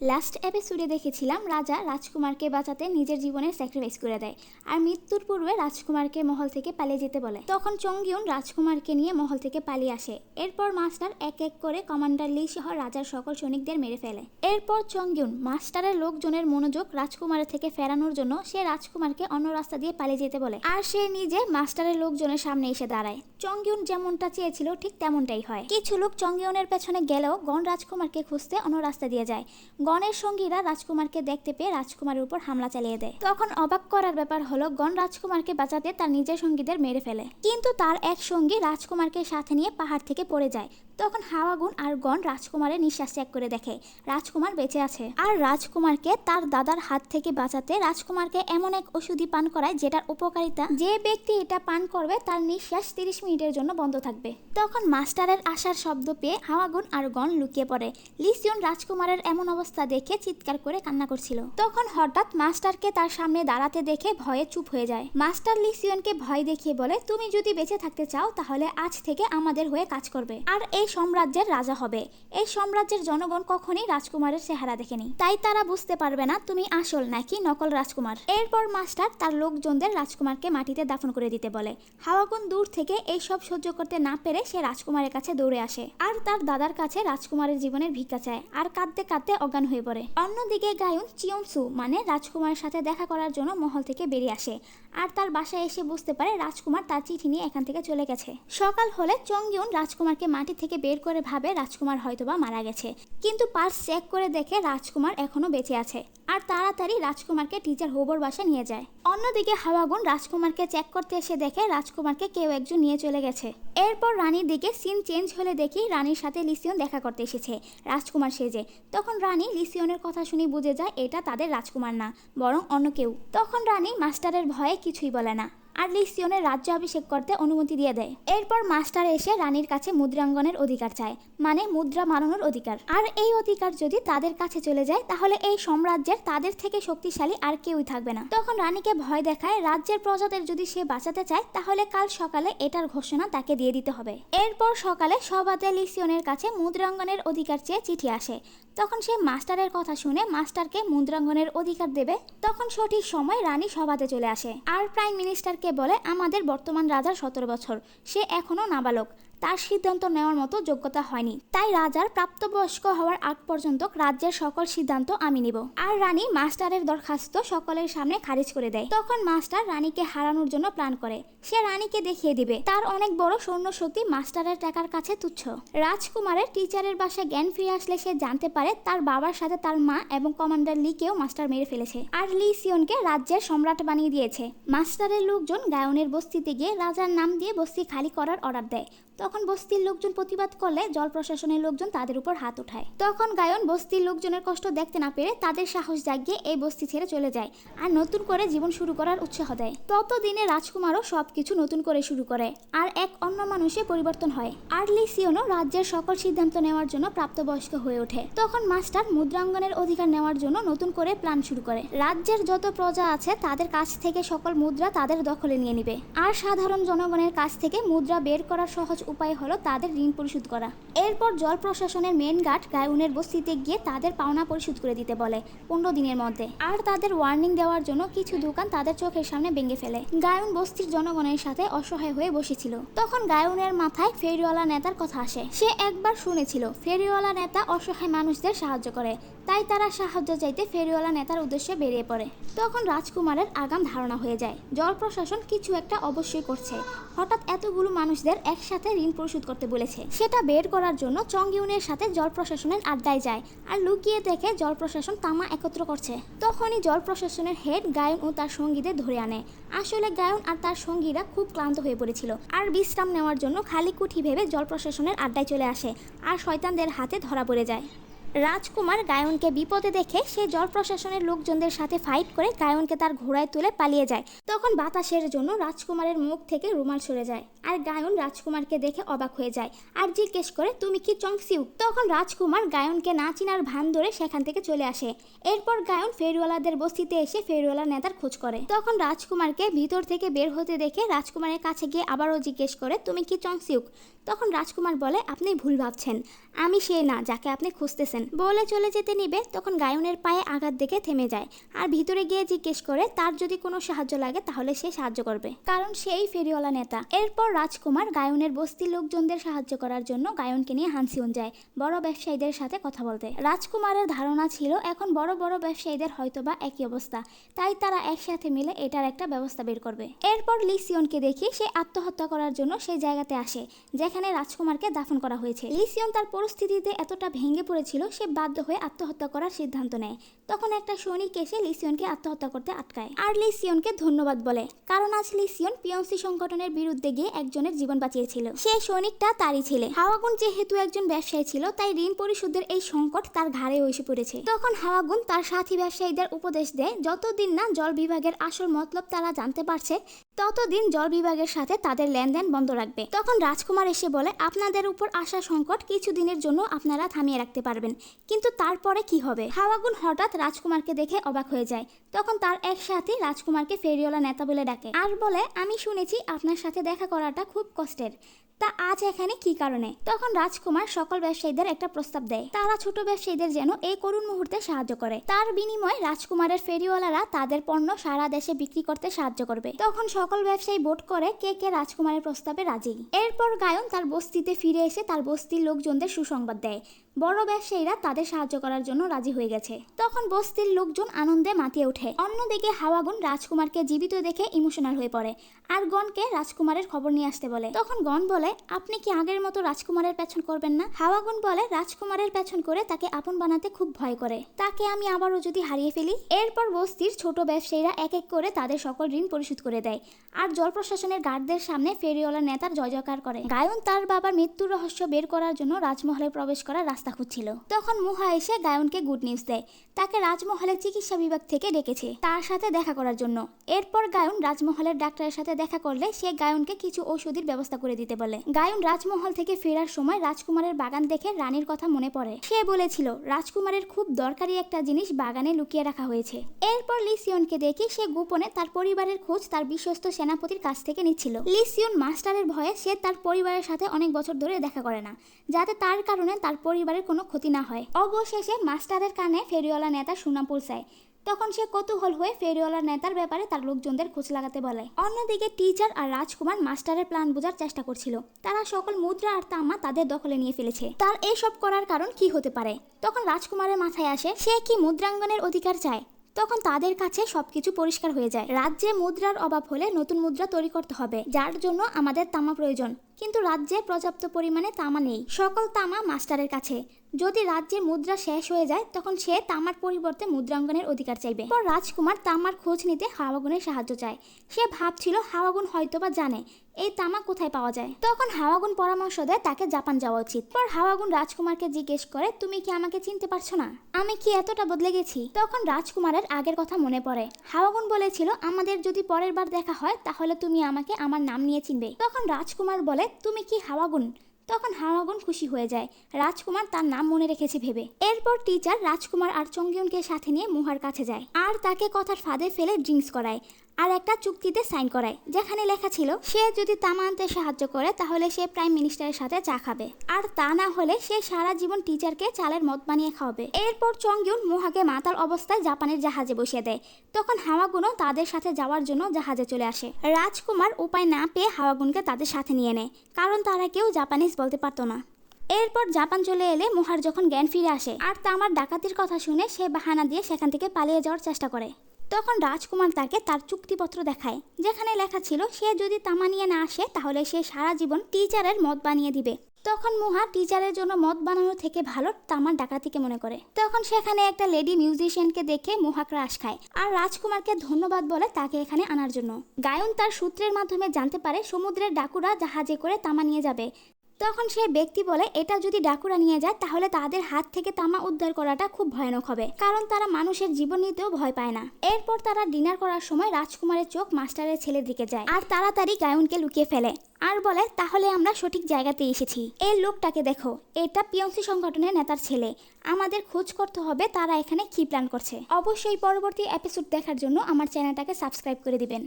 Last এপিসোডে দেখেছিলাম রাজা রাজকুমারকে বাঁচাতে নিজের জীবনের স্যাক্রিফাইস করে দেয় আর মৃত্যুর পূর্বে রাজকুমারকে মহল থেকে পালিয়ে যেতে বলে। তখন চঙ্গিউন রাজকুমারকে নিয়ে মহল থেকে পালিয়ে আসে। এরপর মাস্টার এক এক করে কমান্ডার লি সহ রাজার সকল সৈনিকদের মেরে ফেলে। এরপর চঙ্গিউন মাস্টারের লোকজনের মনোযোগ রাজকুমারের থেকে ফেরানোর জন্য সে রাজকুমারকে অন্য রাস্তা দিয়ে পালিয়ে যেতে বলে আর সে নিজে মাস্টারের লোকজনের সামনে এসে দাঁড়ায়। চঙ্গিউন যেমনটা চেয়েছিল ঠিক তেমনটাই হয়। কিছু লোক চঙ্গিউনের পেছনে গেলেও গণ রাজকুমারকে খুঁজতে অন্য রাস্তা দিয়ে যায়। গণের সঙ্গীরা রাজকুমারকে দেখতে পেয়ে রাজকুমারের উপর হামলা চালিয়ে দেয়। তখন অবাক করার ব্যাপার হলো, গণ রাজকুমারকে বাঁচাতে তার নিজের সঙ্গীদের মেরে ফেলে। কিন্তু তার এক সঙ্গী রাজকুমারকে সাথে নিয়ে পাহাড় থেকে পড়ে যায়। তখন হাওয়াগুন আর গণ রাজকুমারের নিঃশ্বাস ত্যাগ করে দেখে, রাজকুমার বেঁচে আছে। আর রাজকুমারকে তার দাদার হাত থেকে বাঁচাতে রাজকুমারকে এমন এক ওষুধি পান করায় যেটার উপকারিতা, যে ব্যক্তি এটা পান করবে তার নিঃশ্বাস তিরিশ মিনিটের জন্য বন্ধ থাকবে। তখন মাস্টারের আসার শব্দ পেয়ে হাওয়াগুন আর গণ লুকিয়ে পড়ে। লিসিয়ন রাজকুমারের এমন অবস্থা দেখে চিৎকার করে কান্না করছিল। তখন হঠাৎ মাস্টারকে তার সামনে দাঁড়াতে দেখে ভয়ে চুপ হয়ে যায়। মাস্টার লিসিয়নকে ভয় দেখিয়ে বলে, তুমি যদি বেঁচে থাকতে চাও তাহলে আজ থেকে আমাদের হয়ে কাজ করবে। আর এই সাম্রাজ্যের রাজা হবে। এই সাম্রাজ্যের জনগণ কখনই রাজকুমারের চেহারা দেখেনি। তাই তারা বুঝতে পারবে না, তুমি আসল নাকি নকল রাজকুমার? এরপর মাস্টার তার লোকজনদের রাজকুমারকে মাটিতে দাফন করে দিতে বলে। হাওয়াগুন দূর থেকে এই সব সহ্য করতে না পেরে সে রাজকুমারের কাছে দৌড়ে আসে। আর তার দাদার কাছে রাজকুমারের জীবনের ভিক্ষা চায় আর কাঁদতে কাঁদতে অজ্ঞান হয়ে পড়ে। অন্যদিকে গায়ুন চিয়ংসু মানে রাজকুমারের সাথে দেখা করার জন্য মহল থেকে বেরিয়ে আসে। আর তার বাসায় এসে বুঝতে পারে রাজকুমার তার চিঠি নিয়ে এখান থেকে চলে গেছে। সকাল হলে চংগিউন রাজকুমারকে মাটি থেকে বের করে ভাবে রাজকুমার হয়তোবা মারা গেছে। কিন্তু পার্স চেক করে দেখে রাজকুমার এখনও বেঁচে আছে আর তাড়াতাড়ি রাজকুমারকে টিচার হোবর বাসা নিয়ে যায়। অন্যদিকে হাওয়াগুন রাজকুমারকে চেক করতে এসে দেখে রাজকুমারকে কেউ একজন নিয়ে চলে গেছে। এরপর রানীর দিকে সিন চেঞ্জ হলে দেখি রানীর সাথে লিসিয়ন দেখা করতে এসেছে। রাজকুমার সেজে। তখন রানী লিসিয়নের কথা শুনে বুঝে যায় এটা তাদের রাজকুমার না, বরং অন্য কেউ। তখন রানী মাস্টারের ভয়ে কিছুই বলে না। আর লিসিয়নের রাজ্য অভিষেক করতে অনুমতি দিয়ে দেয়। এরপর মাস্টার এসে রানীর কাছে মুদ্রাঙ্গনের অধিকার চায় মানে মুদ্রা মানানোর অধিকার। আর এই অধিকার যদি তাদের কাছে চলে যায়, তাহলে এই সাম্রাজ্যের তাদের থেকে শক্তিশালী আর কেউই থাকবে না। তখন রানীকে ভয় দেখায়, রাজ্যের প্রজাদের যদি সে বাঁচাতে চায়, তাহলে কাল সকালে এটার ঘোষণা তাকে দিয়ে দিতে হবে। এরপর সকালে সবাতে লিসিয়নের কাছে মুদ্রাঙ্গনের অধিকার চেয়ে চিঠি আসে। তখন সে মাস্টারের কথা শুনে মাস্টারকে মুদ্রাঙ্গনের অধিকার দেবে। তখন সঠিক সময় রানী সভাতে চলে আসে। আর প্রাইম মিনিস্টারকে বলে আমাদের বর্তমান রাজার সতেরো বছর। সে এখনও নাবালক। তার সিদ্ধান্ত নেওয়ার মতো যোগ্যতা হয়নি। তাই রাজার প্রাপ্তবয়স্ক হওয়ার আগ পর্যন্ত রাজ্যের সকল সিদ্ধান্ত আমি নিব। আর রানী মাস্টারের দরখাস্ত সকলের সামনে খারিজ করে দেয়। তখন মাস্টার রানীকে হারানোর জন্য প্ল্যান করে। সে রানীকে দেখিয়ে দিবে। তার অনেক বড় সৈন্য শক্তি মাস্টারের টাকার কাছে তুচ্ছ। রাজকুমারের টিচারের বাসায় জ্ঞান ফিরে আসলে সে জানতে পারে তার বাবার সাথে তার মা এবং কমান্ডার লিকেও মাস্টার মেরে ফেলেছে। আর লি সিয়নকে রাজ্যের সম্রাট বানিয়ে দিয়েছে। মাস্টারের লোকজন গায়নের বস্তিতে গিয়ে রাজার নাম দিয়ে বস্তি খালি করার অর্ডার দেয়। তখন বস্তির লোকজন প্রতিবাদ করলে জল প্রশাসনের লোকজন তাদের উপর হাত উঠায় তখন গায়ন বস্তির লোকজনের কষ্ট দেখতে না পেরে তাদের সাহস জাগিয়ে এই বস্তি ছেড়ে চলে যায় আর নতুন করে জীবন শুরু করার উৎসাহ দেয়। ততদিনে রাজকুমারও সবকিছু নতুন করে শুরু করে আর এক অন্য মানুষে পরিবর্তন হয়। আর্লি লিসিয়নও রাজ্যের সকল সিদ্ধান্ত নেওয়ার জন্য প্রাপ্তবয়স্ক হয়ে ওঠে। তখন মাস্টার মুদ্রাঙ্গনের অধিকার নেওয়ার জন্য নতুন করে প্ল্যান শুরু করে। রাজ্যের যত প্রজা আছে তাদের কাছ থেকে সকল মুদ্রা তাদের দখলে নিয়ে নিবে। আর সাধারণ জনগণের কাছ থেকে মুদ্রা বের করার সহজ উপায় হলো তাদের ঋণ পরিশোধ করা। এরপর জল প্রশাসনের মেন গার্ড গায়ুনের বস্তিতে গিয়ে তাদের পাওনা পরিশোধ করে দিতে বলে পনেরো দিনের মধ্যে। আর তাদের ওয়ার্নিং দেওয়ার জন্য কিছু দোকান তাদের চোখের সামনে ভেঙে ফেলে। গায়ন বস্তির জনগণের সাথে অসহায় হয়ে বসেছিল। তখন গায়ুনের মাথায় ফেরিওয়ালা নেতার কথা আসে। সে একবার শুনেছিল, ফেরিওয়ালা নেতা অসহায় মানুষদের সাহায্য করে, তাই তারা সাহায্য চাইতে ফেরিওয়ালা নেতার উদ্দেশ্যে বেরিয়ে পড়ে। তখন রাজকুমারের আগাম ধারণা হয়ে যায়, জল প্রশাসন কিছু একটা অবশ্যই করছে। হঠাৎ এতগুলো মানুষদের একসাথে ঋণ পরিশোধ করতে বলেছে। সেটা বের করার জন্য চং ইউনের সাথে জল প্রশাসনের আড্ডায় যায় আর লুকিয়ে দেখে জল প্রশাসন তামা একত্র করছে। তখনই জল প্রশাসনের হেড গায়ন ও তার সঙ্গীদের ধরে আনে। আসলে গায়ন আর তার সঙ্গীরা খুব ক্লান্ত হয়ে পড়েছিল আর বিশ্রাম নেওয়ার জন্য খালি কুঠি ভেবে জল প্রশাসনের আড্ডায় চলে আসে আর শয়তানদের হাতে ধরা পড়ে যায়। রাজকুমার গায়নকে বিপদে দেখে সে জল প্রশাসনের লোকজনদের সাথে ফাইট করে গায়নকে তার ঘোড়ায় তুলে পালিয়ে যায়। তখন বাতাসের জন্য রাজকুমারের মুখ থেকে রুমাল সরে যায় আর গায়ন রাজকুমারকে দেখে অবাক হয়ে যায় আর জিজ্ঞেস করে, তুমি কি চংসিউ? তখন রাজকুমার গায়নকে না চিনার ভান ধরে সেখান থেকে চলে আসে। এরপর গায়ন ফেরিওয়ালাদের বস্তিতে এসে ফেরিওয়ালা নেতার খোঁজ করে। তখন রাজকুমারকে ভিতর থেকে বের হতে দেখে রাজকুমারের কাছে গিয়ে আবারও জিজ্ঞেস করে, তুমি কি চংসিউক তখন রাজকুমার বলে, আপনি ভুল ভাবছেন। আমি সে না, যাকে আপনি খুঁজতেছেন। আসতেছেন বলে চলে যেতে নিবে, তখন গায়নের পায়ে আঘাত দেখে থেমে যায় আর ভিতরে গিয়ে জিজ্ঞেস করে, তার যদি কোনো সাহায্য লাগে তাহলে সে সাহায্য করবে। কারণ সেই ফেরিওয়ালা নেতা। এরপর রাজকুমার গায়নের বস্তির লোকজনদের সাহায্য করার জন্য গায়নকে নিয়ে হানসিউন যায়, বড় ব্যবসায়ীদের সাথে কথা বলতে। রাজকুমারের ধারণা ছিল, এখন বড় বড় ব্যবসায়ীদের হয়তোবা একই অবস্থা, তাই তারা একসাথে মিলে এটার একটা ব্যবস্থা বের করবে। এরপর লিসিয়নকে দেখি, সে আত্মহত্যা করার জন্য সেই জায়গাতে আসে, যেখানে রাজকুমারকে দাফন করা হয়েছে। লিসিয়ন তার পরিস্থিতিতে এতটা ভেঙে পড়েছিল সে বাধ্য হয়ে আত্মহত্যা করার সিদ্ধান্ত নেয়। তখন একটা সৈনিক এসে লিসিয়নকে আত্মহত্যা করতে আটকায়। আর লিসিয়নকে ধন্যবাদ বলে। কারণ আজ লিসিয়ন পিয়ন্সি সংগঠনের বিরুদ্ধে গিয়ে একজনের জীবন বাঁচিয়েছিল। সে সৈনিকটা তারই ছেলে। হাওয়াগুন যেহেতু একজন ব্যবসায়ী ছিল, তাই ঋণ পরিশোধের এই সংকট তার ঘাড়ে এসে পড়েছে। তখন হাওয়াগুন তার সাথী ব্যবসায়ীদের উপদেশ দেয়, যতদিন না জল বিভাগের আসল মতলব তারা জানতে পারছে, ততদিন জল বিভাগের সাথে তাদের লেনদেন বন্ধ রাখবে। তখন রাজকুমার এসে বলে, আপনাদের উপর আসা সংকট কিছুদিনের জন্য আপনারা থামিয়ে রাখতে পারবেন। কিন্তু তারপরে কি হবে? হাওয়াগুন হঠাৎ রাজকুমারকে দেখে অবাক হয়ে যায়। তখন তার এক সাথী রাজকুমারকে ফেরিওয়ালা নেতা বলে ডাকে। আর বলে, আমি শুনেছি আপনার সাথে দেখা করাটা খুব কষ্টের। তা আজ এখানে কি কারণে? তখন রাজকুমার সকল ব্যবসায়ীদের একটা প্রস্তাব দেয়। তারা ছোট ব্যবসায়ীদের যেন এই করুণ মুহূর্তে সাহায্য করে। তার বিনিময়ে রাজকুমারের ফেরিওয়ালারা তাদের পণ্য সারা দেশে বিক্রি করতে সাহায্য করবে। তখন সকল ব্যবসায়ী ভোট করে কে কে রাজকুমারের প্রস্তাবে রাজি। এরপর গায়ন তার বস্তিতে ফিরে এসে তার বস্তির লোকজনদের সুসংবাদ দেয়। বড় ব্যবসায়ীরা তাদের সাহায্য করার জন্য রাজি হয়ে গেছে। তখন বস্তির লোকজন আনন্দে মাতিয়ে ওঠে। অন্যদিকে হাওয়াগুন রাজকুমারকে জীবিত দেখে ইমোশনাল হয়ে পড়ে। আর গনকে রাজকুমারের খবর নিয়ে আসতে বলে। তখন গন বলে আপনি কি আগের মতো রাজকুমারের পেছন করবেন না? হাওয়াগুন বলে, রাজকুমারের পেছন করে তাকে আপন বানাতে খুব ভয় করে। তাকে আমি আবারও যদি হারিয়ে ফেলি? এরপর বস্তির ছোট ব্যবসায়ীরা এক এক করে তাদের সকল ঋণ পরিশোধ করে দেয়। আর জল প্রশাসনের গার্ডদের সামনে ফেরিওয়ালা নেতার জয় জয়কার করে। গায়ন তার বাবার মৃত্যুর রহস্য বের করার জন্য রাজমহলে প্রবেশ করার রাস্তা খুঁজছিল। তখন মুহা এসে গায়নকে গুড নিউজ দেয়। তাকে রাজমহলের চিকিৎসা বিভাগ থেকে ডেকেছে তার সাথে দেখা করার জন্য। এরপর গায়ন রাজমহলের ডাক্তারের সাথে দেখা করলে সে গায়নকে কিছু ঔষধির ব্যবস্থা করে দিতে বলে। গায়ন রাজমহল থেকে ফেরার সময় রাজকুমারের বাগান দেখে রানীর কথা মনে পড়ে। সে বলেছিল, রাজকুমারের খুব দরকারি একটা জিনিস বাগানে লুকিয়ে রাখা হয়েছে। এরপর লিসিয়নকে দেখে সে গোপনে তার পরিবারের খোঁজ তার বিশ্বস্ত সেনাপতির কাছ থেকে নিচ্ছিল। লিসিয়ন মাস্টারের ভয়ে সে তার পরিবারের সাথে অনেক বছর ধরে দেখা করে না, যাতে তার কারণে তার পরিবারের কোনো ক্ষতি না হয়। অবশেষে মাস্টারের কানে ফেরিওয়ালা নেতা সুনাম পৌঁছায় তখন সে কৌতূহল হয়ে ফেরিওয়ালার নেতার ব্যাপারে তার লোকজনদের খোঁজ লাগাতে বলে। অন্যদিকে টিচার আর রাজকুমার মাস্টারের প্ল্যান বোঝার চেষ্টা করছিল। তারা সকল মুদ্রা আর তামা তাদের দখলে নিয়ে ফেলেছে। তার এসব করার কারণ কি হতে পারে? তখন রাজকুমারের মাথায় আসে, সে কি মুদ্রাঙ্গনের অধিকার চায়? তখন তাদের কাছে সবকিছু পরিষ্কার হয়ে যায়। রাজ্যে মুদ্রার অভাব হলে নতুন মুদ্রা তৈরি করতে হবে, যার জন্য আমাদের তামা প্রয়োজন। কিন্তু রাজ্যে পর্যাপ্ত পরিমাণে তামা নেই। সকল তামা মাস্টারের কাছে। যদি রাজ্যে মুদ্রা শেষ হয়ে যায়, তখন সে তামার পরিবর্তে মুদ্রাঙ্গনের অধিকার চাইবে। পর রাজকুমার তামার খোঁজ নিতে হাওয়াগুনের সাহায্য চায়। সে ভাবছিল হাওয়াগুন হয়তোবা জানে, এই তামা কোথায় পাওয়া যায়। তখন হাওয়াগুন পরামর্শ দেয় তাকে জাপান যাওয়া উচিত। পর হাওয়াগুন রাজকুমারকে জিজ্ঞেস করে, তুমি কি আমাকে চিনতে পারছ না? আমি কি এতটা বদলে গেছি? তখন রাজকুমারের আগের কথা মনে পড়ে। হাওয়াগুন বলেছিল, আমাদের যদি পরের বার দেখা হয়, তাহলে তুমি আমাকে আমার নাম নিয়ে চিনবে। তখন রাজকুমার বলে তুমি কি হাওয়াগুন? তখন হাওয়াগুন খুশি হয়ে যায়। রাজকুমার তার নাম মনে রেখেছে ভেবে। এরপর টিচার রাজকুমার আর চঙ্গিয়নকে সাথে নিয়ে মুহার কাছে যায়। আর তাকে কথার ফাঁদে ফেলে ড্রিঙ্কস করায়। আর একটা চুক্তিতে সাইন করায়, যেখানে লেখা ছিল, সে যদি তামা আনতে সাহায্য করে, তাহলে সে প্রাইম মিনিস্টারের সাথে চা খাবে। আর তা না হলে সে সারা জীবন টিচারকে চালের মদ বানিয়ে খাওয়াবে। এরপর চঙ্গিউন মুহাকে মাতাল অবস্থায় জাপানের জাহাজে বসিয়ে দেয়। তখন হাওয়াগুনও তাদের সাথে যাওয়ার জন্য জাহাজে চলে আসে। রাজকুমার উপায় না পেয়ে হাওয়াগুনকে তাদের সাথে নিয়ে নেয়, কারণ তারা কেউ জাপানিজ বলতে পারতো না। এরপর জাপান চলে এলে মোহার যখন জ্ঞান ফিরে আসে, আর তামার ডাকাতির কথা শুনে সে বাহানা দিয়ে সেখান থেকে পালিয়ে যাওয়ার চেষ্টা করে। তখন রাজকুমার তাকে তার চুক্তিপত্র দেখায়। যেখানে লেখা ছিল, সে যদি তামা নিয়ে না আসে, তাহলে সে সারা জীবন টিচারের মদ বানিয়ে দিবে। তখন মুহা টিচারের জন্য মদ বানানো থেকে ভালো তামার ডাকাতিকে মনে করে। তখন সেখানে একটা লেডি মিউজিশিয়ানকে দেখে মুহা ক্রাশ খায় আর রাজকুমারকে ধন্যবাদ বলে তাকে এখানে আনার জন্য। গায়ন তার সূত্রের মাধ্যমে জানতে পারে, সমুদ্রের ডাকুরা জাহাজে করে তামা নিয়ে যাবে। তখন সে ব্যক্তি বলে, এটা যদি ডাকুরা নিয়ে যায়, তাহলে তাদের হাত থেকে তামা উদ্ধার করাটা খুব ভয়ানক হবে। কারণ তারা মানুষের জীবন নিতেও ভয় পায় না। এরপর তারা ডিনার করার সময় রাজকুমারের চোখ মাস্টারের ছেলের দিকে যায় আর তাড়াতাড়ি গায়নকে লুকিয়ে ফেলে আর বলে, তাহলে আমরা সঠিক জায়গাতে এসেছি। এই লোকটাকে দেখো। এটা পিয়ন্সি সংগঠনের নেতার ছেলে। আমাদের খোঁজ করতে হবে তারা এখানে কি প্ল্যান করছে। অবশ্যই পরবর্তী এপিসোড দেখার জন্য আমার চ্যানেলটাকে সাবস্ক্রাইব করে দিবেন।